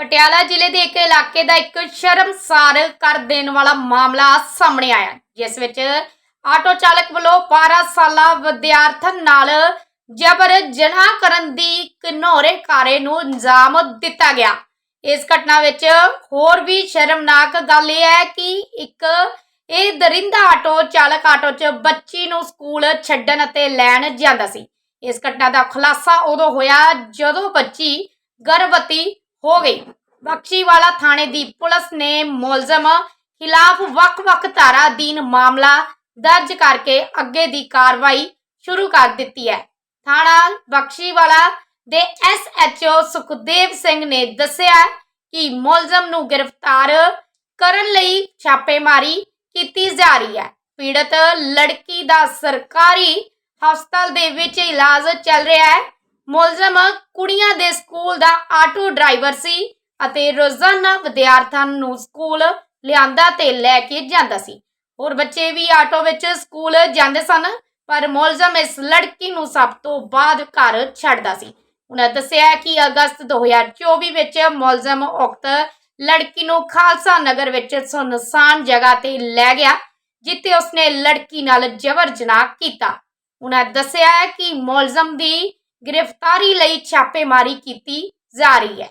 ਪਟਿਆਲਾ ਜ਼ਿਲ੍ਹੇ ਦੇ ਇੱਕ ਇਲਾਕੇ ਦਾ ਇੱਕ ਸ਼ਰਮਸਾਰ ਕਰ ਦੇਣ ਵਾਲਾ ਮਾਮਲਾ ਸਾਹਮਣੇ ਆਇਆ ਜਿਸ ਵਿੱਚ ਆਟੋ ਚਾਲਕ ਵੱਲੋਂ 12 ਸਾਲਾ ਵਿਦਿਆਰਥਣ ਨਾਲ ਜਬਰ ਜਨਾਹ ਕਰਨ ਦੀ ਘਨੌਰੇ ਕਾਰੇ ਨੂੰ ਅੰਜਾਮ ਦਿੱਤਾ ਗਿਆ। ਇਸ ਘਟਨਾ ਵਿੱਚ ਹੋਰ ਵੀ ਸ਼ਰਮਨਾਕ ਗੱਲ ਇਹ ਹੈ ਕਿ ਇੱਕ ਇਹ ਦਰਿੰਦਾ ਆਟੋ ਚਾਲਕ ਆਟੋ 'ਚ ਬੱਚੀ ਨੂੰ ਸਕੂਲ ਛੱਡਣ ਅਤੇ ਲੈਣ ਜਾਂਦਾ ਸੀ। ਇਸ ਘਟਨਾ ਦਾ ਖੁਲਾਸਾ ਉਦੋਂ ਹੋਇਆ ਜਦੋਂ ਬੱਚੀ ਗਰਭਵਤੀ ਹੋ ਗਈ। ਬਖਸ਼ੀਵਾਲਾ ਥਾਣੇ ਦੀ ਪੁਲਿਸ ਨੇ ਮੁਲਜ਼ਮ ਖਿਲਾਫ ਵੱਖ-ਵੱਖ ਧਾਰਾ ਅਧੀਨ ਮਾਮਲਾ ਦਰਜ ਕਰਕੇ ਅੱਗੇ ਦੀ ਕਾਰਵਾਈ ਸ਼ੁਰੂ ਕਰ ਦਿੱਤੀ ਹੈ। ਥਾਣਾ ਬਖਸ਼ੀਵਾਲਾ ਦੇ ਐਸਐਚਓ ਸੁਖਦੇਵ ਸਿੰਘ ਨੇ ਦੱਸਿਆ ਕਿ ਮੁਲਜ਼ਮ ਨੂੰ ਗ੍ਰਿਫਤਾਰ ਕਰਨ ਲਈ ਛਾਪੇਮਾਰੀ ਕੀਤੀ ਜਾ ਰਹੀ ਹੈ। ਪੀੜਤ ਲੜਕੀ ਦਾ ਸਰਕਾਰੀ ਹਸਪਤਾਲ ਦੇ ਵਿੱਚ ਇਲਾਜ ਚੱਲ ਰਿਹਾ ਹੈ। ਮੁਲਜ਼ਮ ਕੁੜੀਆਂ ਦੇ ਸਕੂਲ ਦਾ ਆਟੋ ਡਰਾਈਵਰ ਸੀ ਅਤੇ ਰੋਜ਼ਾਨਾ ਵਿਦਿਆਰਥਣ ਨੂੰ ਸਕੂਲ ਲਿਆਂਦਾ ਤੇ ਲੈ ਕੇ ਜਾਂਦਾ ਸੀ। ਹੋਰ ਬੱਚੇ ਵੀ ਆਟੋ ਵਿੱਚ ਸਕੂਲ ਜਾਂਦੇ ਸਨ, ਪਰ ਮੁਲਜ਼ਮ ਇਸ ਲੜਕੀ ਨੂੰ ਸਭ ਤੋਂ ਬਾਅਦ ਘਰ ਛੱਡਦਾ ਸੀ। ਉਹਨਾਂ ਦੱਸਿਆ ਕਿ ਅਗਸਤ 2024 ਵਿੱਚ ਮੁਲਜ਼ਮ ਉਕਤ ਲੜਕੀ ਨੂੰ ਖਾਲਸਾ ਨਗਰ ਵਿੱਚ ਸੁਨਸਾਨ ਜਗ੍ਹਾ ਤੇ ਲੈ ਗਿਆ, ਜਿੱਥੇ ਉਸਨੇ ਲੜਕੀ ਨਾਲ ਜਬਰ ਜਨਾਹ ਕੀਤਾ। ਉਹਨਾਂ ਦੱਸਿਆ ਹੈ ਕਿ ਮੁਲਜ਼ਮ ਦੀ ਗ੍ਰਿਫਤਾਰੀ ਲਈ ਛਾਪੇਮਾਰੀ ਕੀਤੀ ਜਾ ਰਹੀ ਹੈ।